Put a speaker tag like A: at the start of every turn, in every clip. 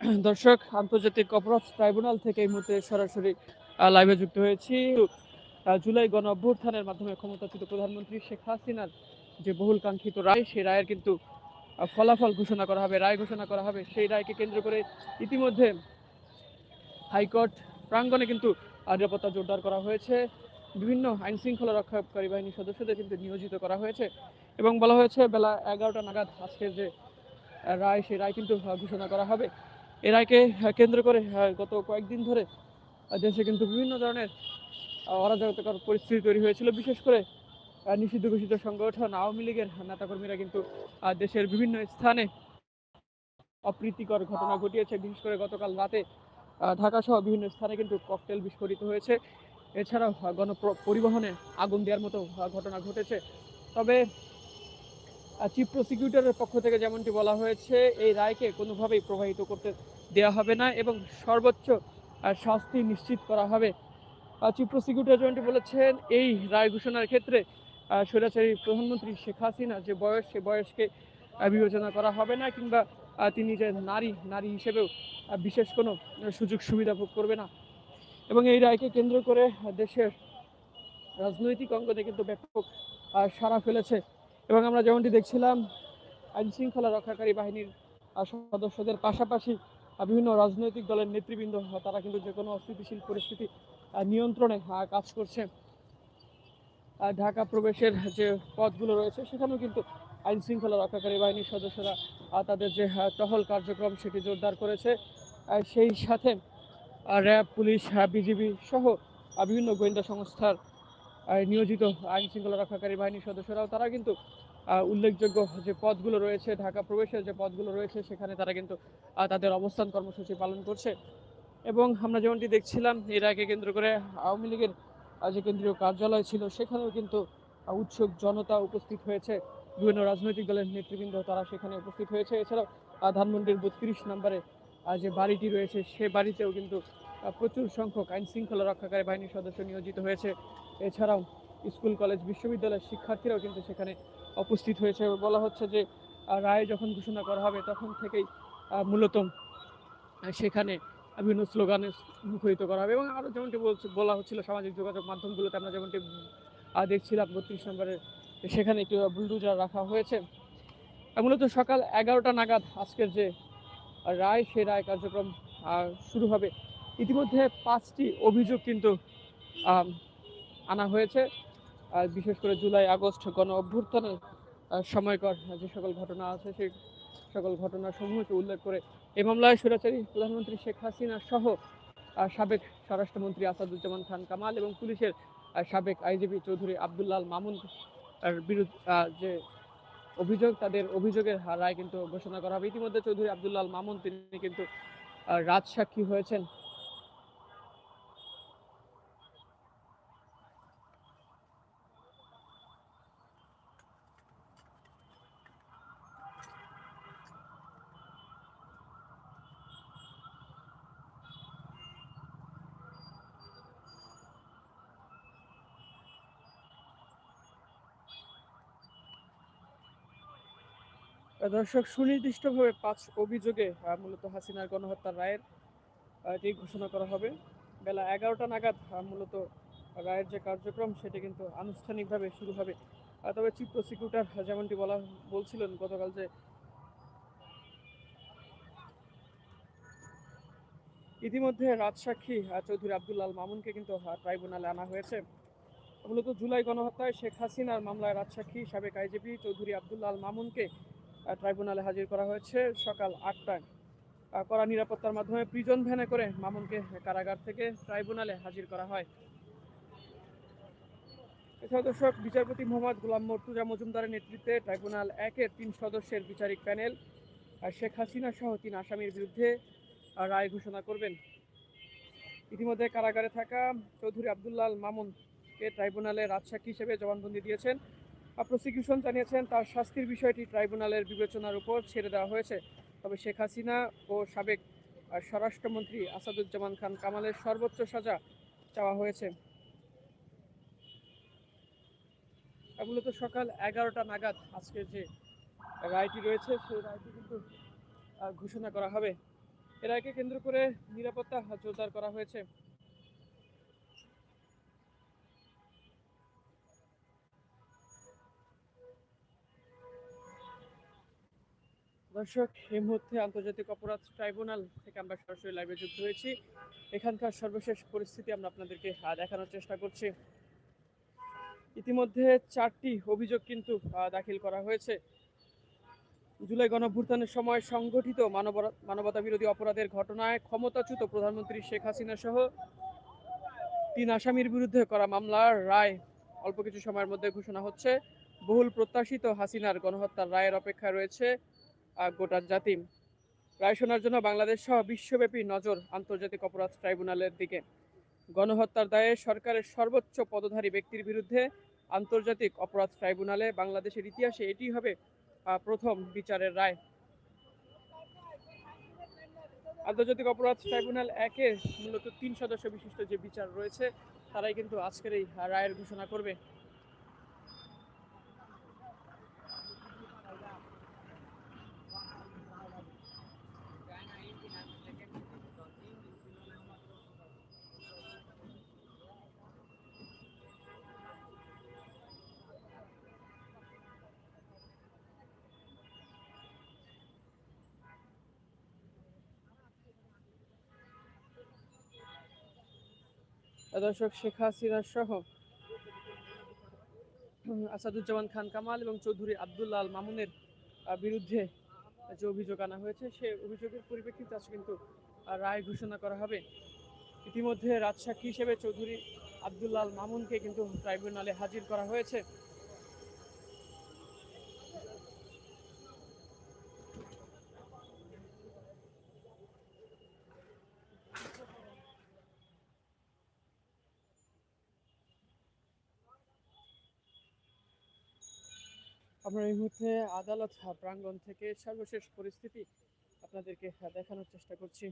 A: দর্শক, আন্তর্জাতিক অপরাধ ট্রাইব্যুনাল থেকে এই মুহূর্তে সরাসরি লাইভে যুক্ত হয়েছি। জুলাই গণ অভ্যুত্থানের মাধ্যমে ক্ষমতাচ্যুত প্রধানমন্ত্রী শেখ হাসিনার যে বহুল কাঙ্ক্ষিত রায়, সেই রায়ের কিন্তু ফলাফল ঘোষণা করা হবে, রায় ঘোষণা করা হবে। সেই রায়কে কেন্দ্র করে ইতিমধ্যে হাইকোর্ট প্রাঙ্গণে কিন্তু নিরাপত্তা জোরদার করা হয়েছে। বিভিন্ন আইন শৃঙ্খলা রক্ষাকারী বাহিনীর সদস্যদের কিন্তু নিয়োজিত করা হয়েছে। এবং বলা হয়েছে, বেলা এগারোটা নাগাদ আজকে যে রায়, সেই রায় কিন্তু ঘোষণা করা হবে। এই রায়কে কেন্দ্র করে গত কয়েকদিন ধরে দেশে কিন্তু বিভিন্ন ধরনের অরাজকতাকর পরিস্থিতি তৈরি হয়েছিল। বিশেষ করে নিষিদ্ধ ঘোষিত সংগঠন আওয়ামী লীগের নেতাকর্মীরা কিন্তু দেশের বিভিন্ন স্থানে অপ্রীতিকর ঘটনা ঘটিয়েছে। বিশেষ করে গতকাল রাতে ঢাকা সহ বিভিন্ন স্থানে কিন্তু ককটেল বিস্ফোরিত হয়েছে। এছাড়াও গণ পরিবহনে আগুন দেওয়ার মতো ঘটনা ঘটেছে। তবে চিফ প্রসিকিউটরের পক্ষ থেকে যেমনটি বলা হয়েছে, এই রায়কে কোনোভাবেই প্রবাহিত করতে দেওয়া হবে না এবং সর্বোচ্চ শাস্তি নিশ্চিত করা হবে। চিফ প্রসিকিউটর যেমনটি বলেছেন, এই রায় ঘোষণার ক্ষেত্রে স্বৈরাচারী প্রধানমন্ত্রী শেখ হাসিনা যে বয়স, সে বয়সকে বিবেচনা করা হবে না কিংবা তিনি যে নারী নারী হিসেবেও বিশেষ কোনো সুযোগ সুবিধা ভোগ করবে না। এবং এই রায়কে কেন্দ্র করে দেশের রাজনৈতিক অঙ্গনে কিন্তু ব্যাপক সাড়া ফেলেছে। এবং আমরা যেমনটি দেখছিলাম আইন শৃঙ্খলা রক্ষাকারী বাহিনীর সদস্যদের পাশাপাশি বিভিন্ন রাজনৈতিক দলের নেতৃবৃন্দ, তারা কিন্তু যে কোনো অস্থিতিশীল পরিস্থিতি নিয়ন্ত্রণে কাজ করছে। ঢাকা প্রবেশের যে পথগুলো রয়েছে, সেখানেও কিন্তু আইন শৃঙ্খলা রক্ষাকারী বাহিনীর সদস্যরা তাদের যে টহল কার্যক্রম, সেটি জোরদার করেছে। সেই সাথে র্যাব, পুলিশ বিজিবি সহ বিভিন্ন গোয়েন্দা সংস্থার নিয়োজিত আইন শৃঙ্খলা রক্ষাকারী বাহিনীর সদস্যরাও, তারা কিন্তু উল্লেখযোগ্য যে পদগুলো রয়েছে, ঢাকা প্রবেশের যে পদগুলো রয়েছে, সেখানে তারা কিন্তু তাদের অবস্থান কর্মসূচি পালন করছে। এবং আমরা যেমনটি দেখছিলাম, এর আগে কেন্দ্র করে আওয়ামী লীগের যে কেন্দ্রীয় কার্যালয় ছিল, সেখানেও কিন্তু উৎসুক জনতা উপস্থিত হয়েছে। বিভিন্ন রাজনৈতিক দলের নেতৃবৃন্দ তারা সেখানে উপস্থিত হয়েছে। এছাড়াও ধানমন্ডির বত্রিশ নম্বরে যে বাড়িটি রয়েছে, সে বাড়িতেও কিন্তু প্রচুর সংখ্যক আইন শৃঙ্খলা রক্ষাকারী বাহিনীর সদস্য নিয়োজিত হয়েছে। এছাড়াও স্কুল, কলেজ, বিশ্ববিদ্যালয়ের শিক্ষার্থীরাও কিন্তু সেখানে উপস্থিত হয়েছে। বলা হচ্ছে যে রায় যখন ঘোষণা করা হবে, তখন থেকেই মূলত সেখানে বিভিন্ন স্লোগানে মুখরিত করা হবে। এবং আরও যেমনটি বলছে, বলা হচ্ছিল সামাজিক যোগাযোগ মাধ্যমগুলোতে আমরা যেমনটি দেখছিলাম বত্রিশ নম্বরে সেখানে একটি বুলডুজার রাখা হয়েছে। মূলত সকাল এগারোটা নাগাদ আজকের যে রায়, সেই রায় কার্যক্রম শুরু হবে। ইতিমধ্যে পাঁচটি অভিযোগ কিন্তু আনা হয়েছে। বিশেষ করে জুলাই আগস্ট গণ অভ্যুত্থানের আহ, সময়কর যে সকল ঘটনা আছে সেই সকল ঘটনা সমূহকে উল্লেখ করে এই মামলায় স্বৈরাচারী প্রধানমন্ত্রী শেখ হাসিনা সহ সাবেক স্বরাষ্ট্রমন্ত্রী আসাদুজ্জামান খান কামাল এবং পুলিশের সাবেক আইজিপি চৌধুরী আবদুল্লাল মামুন বিরুদ্ধে যে অভিযোগ তাদের অভিযোগের রায় কিন্তু ঘোষণা করা হবে। ইতিমধ্যে চৌধুরী আবদুল্লাল মামুন তিনি কিন্তু রাজসাক্ষী হয়েছেন। দর্শক, সুনির্দিষ্টভাবে পাঁচ অভিযোগে মূলত হাসিনার গণহত্যার রায়ের এটি ঘোষণা করা হবে। বেলা এগারোটা নাগাদ মূলত রায়ের যে কার্যক্রম, সেটি কিন্তু আনুষ্ঠানিকভাবে শুরু হবে। তবে চিফ প্রসিকিউটর যেমনটি বলা বলছিলেন গতকাল যে ইতিমধ্যে রাজসাক্ষী চৌধুরী আবদুল্লাল মামুনকে কিন্তু ট্রাইব্যুনালে আনা হয়েছে। মূলত জুলাই গণহত্যায় শেখ হাসিনার মামলায় রাজসাক্ষী, সাবেক আইজিপি চৌধুরী আবদুল্লাল মামুনকে ট্রাইব্যুনালে হাজির করা হয়েছে সকাল আটটায়। কড়া নিরাপত্তার মাধ্যমে প্রিজন ভ্যানে করে মামুনকে কারাগার থেকে ট্রাইব্যুনালে হাজির করা হয়। এছাড়া দর্শক, বিচারপতি মোহাম্মদ গোলাম মর্তুজা মজুমদারের নেতৃত্বে ট্রাইব্যুনাল একের তিন সদস্যের বিচারিক প্যানেল শেখ হাসিনা সহ তিন আসামির বিরুদ্ধে রায় ঘোষণা করবেন। ইতিমধ্যে কারাগারে থাকা চৌধুরী আবদুল্লাল মামুনকে ট্রাইব্যুনালে রাজসাক্ষী হিসেবে জবানবন্দি দিয়েছেন। প্রসিকিউশন জানিয়েছেন, তার শাস্তির বিষয়টি ট্রাইব্যুনালের বিবেচনার উপর ছেড়ে দেওয়া হয়েছে। তবে শেখ হাসিনা ও সাবেক স্বরাষ্ট্রমন্ত্রী আসাদুজ্জামান খান কামালের সর্বোচ্চ সাজা চাওয়া হয়েছে। মূলত সকাল এগারোটা নাগাদ আজকের যে রায়টি রয়েছে, সেই রায়টি কিন্তু ঘোষণা করা হবে। এ রায়কে কেন্দ্র করে নিরাপত্তা জোরদার করা হয়েছে। দর্শক এই মুহূর্তে আন্তর্জাতিক অপরাধ ট্রাইব্যুনাল থেকে আমরা সরাসরি লাইভে যুক্ত হয়েছি। এখানকার সর্বশেষ পরিস্থিতি আমরা আপনাদেরকে দেখানোর চেষ্টা করছি। ইতিমধ্যে চারটি অভিযোগ কিন্তু দাখিল করা হয়েছে। জুলাই গণভ্যুত্থানের সময় সংগঠিত মানবতা বিরোধী অপরাধের ঘটনায় ক্ষমতাচ্যুত প্রধানমন্ত্রী শেখ হাসিনা সহ তিন আসামির বিরুদ্ধে করা মামলার রায় অল্প কিছু সময়ের মধ্যে ঘোষণা হচ্ছে। বহুল প্রত্যাশিত হাসিনার গণহত্যার রায়ের অপেক্ষায় রয়েছে গোটা জাতি। রায় শোনার জন্য বাংলাদেশ সহ বিশ্বব্যাপী নজর আন্তর্জাতিক অপরাধ ট্রাইব্যুনালের দিকে। গণহত্যার দায়ে সরকারের সর্বোচ্চ পদধারী ব্যক্তির বিরুদ্ধে আন্তর্জাতিক অপরাধ ট্রাইব্যুনালে বাংলাদেশের ইতিহাসে এটি হবে প্রথম বিচারের রায়। আন্তর্জাতিক অপরাধ ট্রাইব্যুনাল একে মূলত তিন সদস্য বিশিষ্ট যে বিচার রয়েছে, তারাই কিন্তু আজকের এই রায়ের ঘোষণা করবে। দর্শক শেখ হাসিনা সহ আসাদুজ্জামান খান কামাল এবং চৌধুরী আবদুল্লাল মামুনের বিরুদ্ধে যে অভিযোগ আনা হয়েছে, সে অভিযোগের পরিপ্রেক্ষিতে আজ কিন্তু রায় ঘোষণা করা হবে। ইতিমধ্যে রাজসাক্ষী হিসেবে চৌধুরী আবদুল্লাল মামুনকে কিন্তু ট্রাইব্যুনালে হাজির করা হয়েছে। আমরা এই মুহূর্তে আদালত প্রাঙ্গণ থেকে সর্বশেষ পরিস্থিতি আপনাদেরকে দেখানোর চেষ্টা করছি।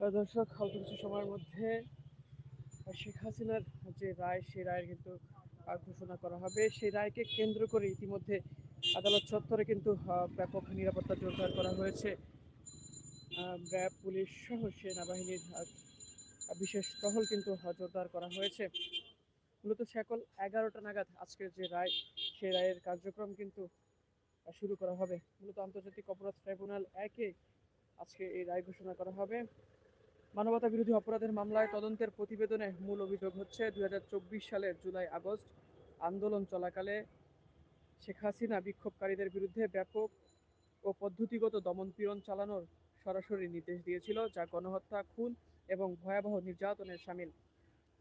A: দর্শক, অল্প কিছু সময়ের মধ্যে শেখ হাসিনার যে রায়, সেই রায়ের কিন্তু ঘোষণা করা হবে। সেই রায়কে কেন্দ্র করে ইতিমধ্যে আদালত চত্বরে কিন্তু ব্যাপক নিরাপত্তা জোরদার করা হয়েছে। র্যাব পুলিশ সহ সেনাবাহিনীর বিশেষ টহল কিন্তু জোরদার করা হয়েছে। মূলত সকল এগারোটা নাগাদ আজকের যে রায়, সেই রায়ের কার্যক্রম কিন্তু শুরু করা হবে। মূলত আন্তর্জাতিক অপরাধ ট্রাইব্যুনাল একে আজকে এই রায় ঘোষণা করা হবে। মানবতা বিরোধী অপরাধের মামলায় তদন্তের প্রতিবেদনে মূল অভিযোগ হচ্ছে দু হাজার চব্বিশ সালের জুলাই আগস্ট আন্দোলন চলাকালে শেখ হাসিনা বিক্ষোভকারীদের বিরুদ্ধে ব্যাপক ও পদ্ধতিগত দমনপীড়ন চালানোর সরাসরি নির্দেশ দিয়েছিল, যা গণহত্যা, খুন এবং ভয়াবহ নির্যাতনের সামিল।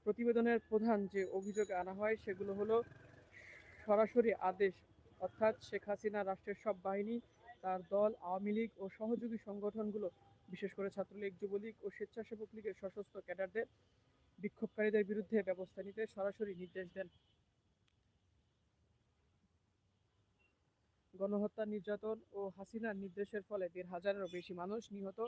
A: প্রতিবেদনের প্রধান যে অভিযোগ আনা হয় সেগুলো হলো সরাসরি আদেশ, অর্থাৎ শেখ হাসিনা রাষ্ট্রের সব বাহিনী, তার দল, আওয়ামী লীগ ও সহযোগী সংগঠনগুলো বিশেষ করে ছাত্রলীগ, যুবলীগ ও স্বেচ্ছাসেবক লীগের সশস্ত্র ক্যাডারদের বিক্ষোভকারীদের বিরুদ্ধে ব্যবস্থা নিতে সরাসরি নির্দেশ দেন। গণহত্যা নির্যাতন ও হাসিনার নির্দেশের ফলে দেড় হাজারেরও বেশি মানুষ নিহত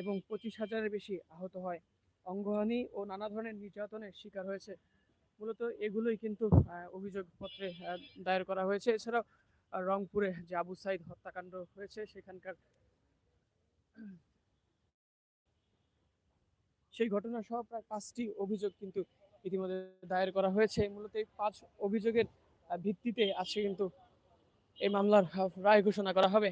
A: এবং পঁচিশ হাজারের বেশি আহত হয়। অঙ্গহানি ও নানা ধরনের নির্যাতনের শিকার হয়েছে। মূলত এগুলোই কিন্তু অভিযোগপত্রে দায়ের করা হয়েছে। এছাড়াও রংপুরে যে আবু সাইদ হত্যাকাণ্ড হয়েছে, সেখানকার সেই ঘটনা সহ প্রায় পাঁচটি অভিযোগ কিন্তু ইতিমধ্যে দায়ের করা হয়েছে। মূলত এই পাঁচ অভিযোগের ভিত্তিতে আজকে কিন্তু এই মামলার রায় ঘোষণা করা হবে।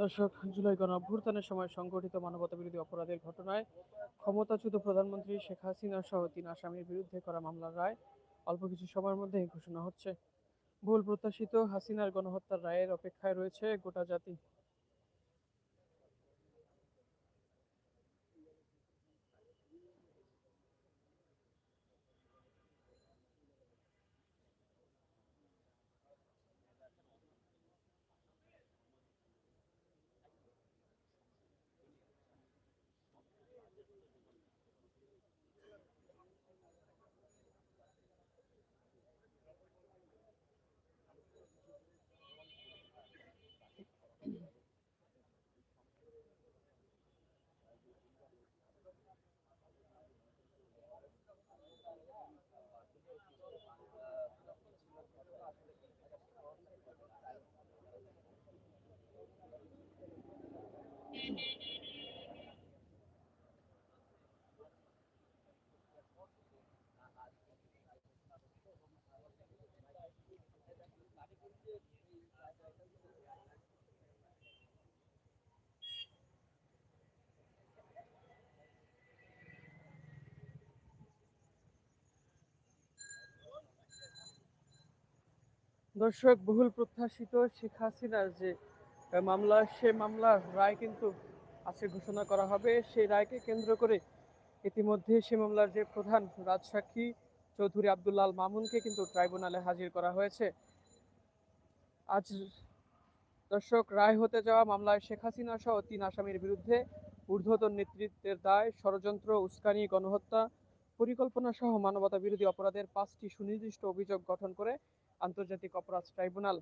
A: দর্শক, জুলাই গণ সময় সংগঠিত মানবতা বিরোধী অপরাধের ঘটনায় ক্ষমতাচ্যুত প্রধানমন্ত্রী শেখ হাসিনা সহ তিন আসামির বিরুদ্ধে করা মামলার রায় অল্প কিছু সময়ের মধ্যে ঘোষণা হচ্ছে। ভুল প্রত্যাশিত হাসিনার গণহত্যার রায়ের অপেক্ষায় রয়েছে গোটা জাতি। দর্শক, বহুল প্রত্যাশিত শেখ হাসিনার যে মামলা, সে মামলার রায় কিন্তু আজকে ঘোষণা করা হবে। সেই রায়কে কেন্দ্র করে ইতিমধ্যে সে মামলার যে প্রধান রাজসাক্ষী চৌধুরী আব্দুল্লাল মামুনকে কিন্তু ট্রাইব্যুনালে হাজির করা হয়েছে। আজ দর্শক, রায় হতে যাওয়া মামলায় শেখ হাসিনা সহ তিন আসামির বিরুদ্ধে ঊর্ধ্বতন নেতৃত্বের দায়, ষড়যন্ত্র, উস্কানি, গণহত্যা, পরিকল্পনা সহ মানবতা বিরোধী অপরাধের পাঁচটি সুনির্দিষ্ট অভিযোগ গঠন করে আন্তর্জাতিক অপরাধ ট্রাইব্যুনাল।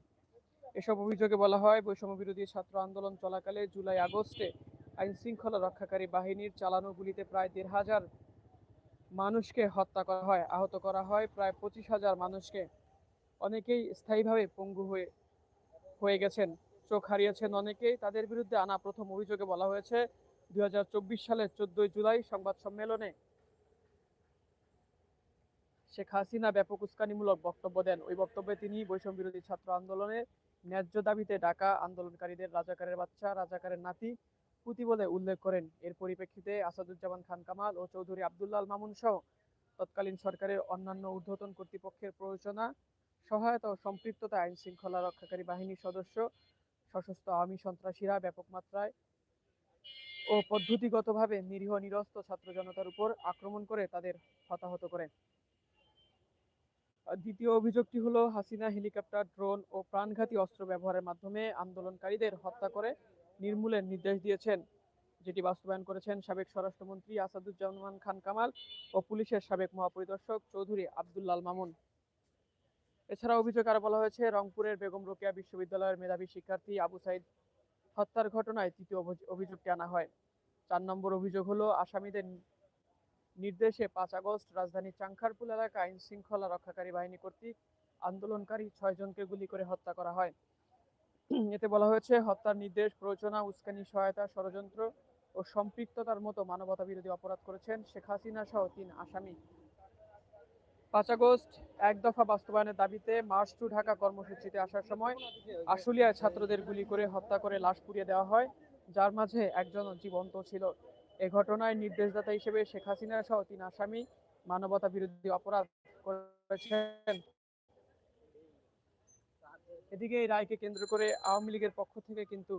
A: এসব অভিযোগে বলা হয় বৈষম্য বিরোধী ছাত্র আন্দোলন চলাকালে জুলাই আগস্টে আইন শৃঙ্খলা রক্ষাকারী বাহিনীর চালানো গুলিতে প্রায় দেড় হাজার মানুষকে হত্যা করা হয়। আহত করা হয় প্রায় পঁচিশ হাজার মানুষকে। অনেকেই স্থায়ীভাবে পঙ্গু হয়ে হয়ে গেছেন। চোখ হারিয়েছেন অনেকেই। তাদের বিরুদ্ধে আনা প্রথম অভিযোগে বলা হয়েছে, দুই হাজার চব্বিশ সালের চোদ্দই জুলাই সংবাদ সম্মেলনে শেখ হাসিনা ব্যাপক উস্কানিমূলক বক্তব্য দেন। ওই বক্তব্যে তিনি বৈষম্য বিরোধী ছাত্র আন্দোলনের ন্যায্য দাবিতে ডাকা আন্দোলনকারীদের রাজাকারের বাচ্চা, রাজাকারের নাতি পুঁতি বলে উল্লেখ করেন। এর পরিপ্রেক্ষিতে আসাদুজ্জামান খান কামাল ও চৌধুরী আব্দুল্লাল মামুন সহ তৎকালীন সরকারের অন্যান্য ঊর্ধ্বতন কর্তৃপক্ষের প্রয়োজনা সহায়তা ও সম্পৃক্ততা আইন শৃঙ্খলা রক্ষাকারী বাহিনীর সদস্য, সশস্ত্র আওয়ামী সন্ত্রাসীরা ব্যাপক মাত্রায় ও পদ্ধতিগতভাবে নিরীহ নিরস্ত ছাত্র জনতার উপর আক্রমণ করে তাদের হতাহত করে আর দ্বিতীয় অভিযোগটি হলো হাসিনা হেলিকপ্টার, ড্রোন ও প্রাণঘাতী অস্ত্র ব্যবহারের মাধ্যমে আন্দোলনকারীদের হত্যা করে নির্মূলের নির্দেশ দিয়েছেন, যেটি বাস্তবায়ন করেছেন সাবেক স্বরাষ্ট্রমন্ত্রী আসাদুজ্জামান খান কামাল ও পুলিশের সাবেক মহাপরিদর্শক চৌধুরী আব্দুল্লাল মামুন। এছাড়া অভিযোগ আরও বলা হয়েছে, রংপুরের বেগম রোকেয়া বিশ্ববিদ্যালয়ের মেধাবী শিক্ষার্থী আবু সাইদ হত্যার ঘটনায় তৃতীয় অভিযোগটি আনা হয়। চার নম্বর অভিযোগ হলো, আসামিদের নির্দেশে পাঁচ আগস্ট রাজধানীর চাংখারপুল এলাকায় আইন শৃঙ্খলা রক্ষাকারী বাহিনী কর্তৃক আন্দোলনকারী ছয়জনকে গুলি করে হত্যা করা হয়। এতে বলা হয়েছে, হত্যার নির্দেশ, প্ররোচনা, উস্কানি, সহায়তা, ষড়যন্ত্র ও সম্পৃক্ততার মতো মানবতা বিরোধী অপরাধ করেছেন শেখ হাসিনা সহ তিন আসামি। পাঁচ আগস্ট এক দফা বাস্তবায়নের দাবিতে মার্চ টু ঢাকা কর্মসূচিতে আসার সময় আশুলিয়ায় ছাত্রদের গুলি করে হত্যা করে লাশ পুড়িয়ে দেওয়া হয়, যার মাঝে একজন জীবন্ত ছিল। এ ঘটনায় নির্দেশদাতা হিসেবে শেখ হাসিনা সহ তিন আসামি মানবতা বিরোধী অপরাধ করেছেন। এদিকে এই রায়কে কেন্দ্র করে আওয়ামী লীগের পক্ষ থেকে কিন্তু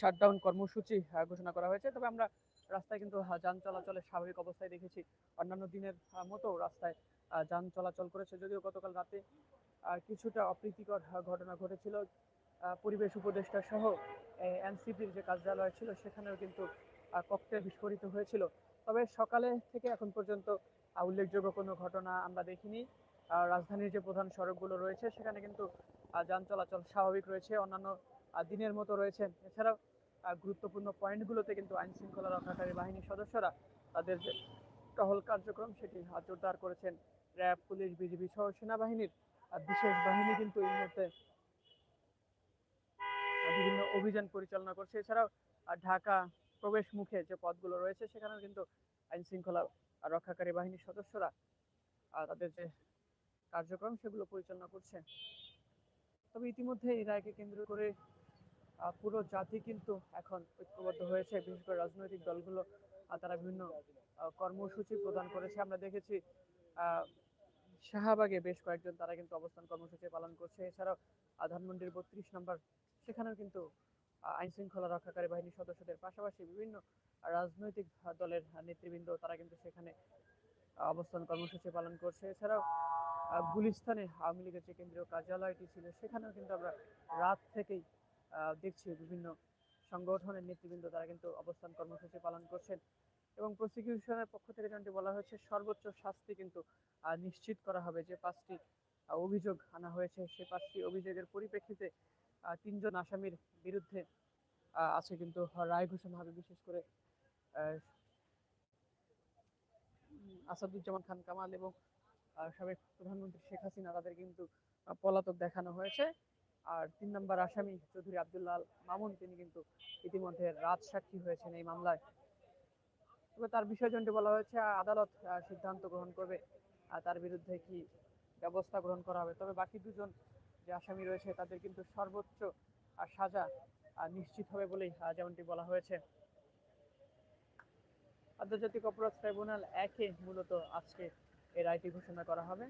A: শাটডাউন কর্মসূচি ঘোষণা করা হয়েছে। তবে আমরা রাস্তায় কিন্তু যান চলাচলের স্বাভাবিক অবস্থায় দেখেছি। অন্যান্য দিনের মতো রাস্তায় যান চলাচল করেছে। যদিও গতকাল রাতে কিছুটা অপ্রীতিকর ঘটনা ঘটেছিল। পরিবেশ উপদেষ্টা সহ এনসিপির যে কার্যালয় ছিল, সেখানেও কিন্তু ককটেল বিস্ফোরিত হয়েছিল। তবে সকালে থেকে এখন পর্যন্ত উল্লেখযোগ্য কোনো ঘটনা আমরা দেখিনি। রাজধানীর যে প্রধান সড়কগুলো রয়েছে, সেখানে কিন্তু যান চলাচল স্বাভাবিক রয়েছে। অন্যান্য দিনের মতো রয়েছে। এছাড়াও গুরুত্বপূর্ণ পয়েন্টগুলোতে কিন্তু আইন শৃঙ্খলা রক্ষাকারী বাহিনীর সদস্যরা তাদের যে টহল কার্যক্রম, সেটি জোরদার করেছেন। র্যাব, পুলিশ, বিজিবি সহ সেনাবাহিনীর বিশেষ বাহিনী কিন্তু এই মুহূর্তে বিভিন্ন অভিযান পরিচালনা করছে। এছাড়াও ঢাকা প্রবেশ মুখে যে পথগুলো রয়েছে, সেখানেও কিন্তু আইন শৃঙ্খলা রক্ষাকারী বাহিনীর সদস্যরা তাদের যে কার্যক্রম, সেগুলো পরিচালনা করছে তবে ইতিমধ্যে এই রায়কে কেন্দ্র করে পুরো জাতি কিন্তু এখন ঐক্যবদ্ধ হয়েছে। বিশেষ করে রাজনৈতিক দলগুলো তারা বিভিন্ন কর্মসূচি প্রদান করেছে। আমরা দেখেছি শাহবাগে বেশ কয়েকজন তারা কিন্তু অবস্থান কর্মসূচি পালন করছে। এছাড়াও ধানমন্ডির বত্রিশ নম্বর, সেখানেও কিন্তু আইন শৃঙ্খলা রক্ষাকারী বাহিনীর সদস্যদের পাশাপাশি বিভিন্ন রাজনৈতিক দলের নেতৃবৃন্দ তারা কিন্তু সেখানে অবস্থান কর্মসূচি পালন করছে। এছাড়াও গুলিস্তানে আওয়ামী লীগের যে কেন্দ্রীয় কার্যালয়টি ছিল, সেখানেও কিন্তু আমরা রাত থেকেই দেখছি বিভিন্ন সংগঠনের নেতৃবৃন্দ তারা কিন্তু অবস্থান কর্মসূচি পালন করছেন। এবং প্রসিকিউশনের পক্ষ থেকে যেমনটি বলা হয়েছে, সর্বোচ্চ শাস্তি কিন্তু নিশ্চিত করা হবে। যে পাঁচটি অভিযোগ আনা হয়েছে সেই পাঁচটি অভিযোগের পরিপ্রেক্ষিতে তিনজন আসামির বিরুদ্ধে আছে কিন্তু রায় ঘোষণা হবে বিশেষ করে আসাদুজ্জামান খান কামাল এবং সাবেক প্রধানমন্ত্রী শেখ হাসিনা, তাদের কিন্তু পলাতক দেখানো হয়েছে। আর তিন নম্বর আসামি চৌধুরী আব্দুল্লাহ মামুন, তিনি কিন্তু ইতিমধ্যে রাজ সাক্ষী হয়েছেন এই মামলায়। তবে তার বিষয় যেমনটি বলা হয়েছে, আদালত সিদ্ধান্ত গ্রহণ করবে তার বিরুদ্ধে কি ব্যবস্থা গ্রহণ করা হবে। তবে বাকি দুজন যে আসামি রয়েছে তাদের কিন্তু সর্বোচ্চ আর সাজা নিশ্চিত হবে বলেই যেমনটি বলা হয়েছে। আন্তর্জাতিক অপরাধ ট্রাইব্যুনাল একে মূলত আজকে এই রায়টি ঘোষণা করা হবে।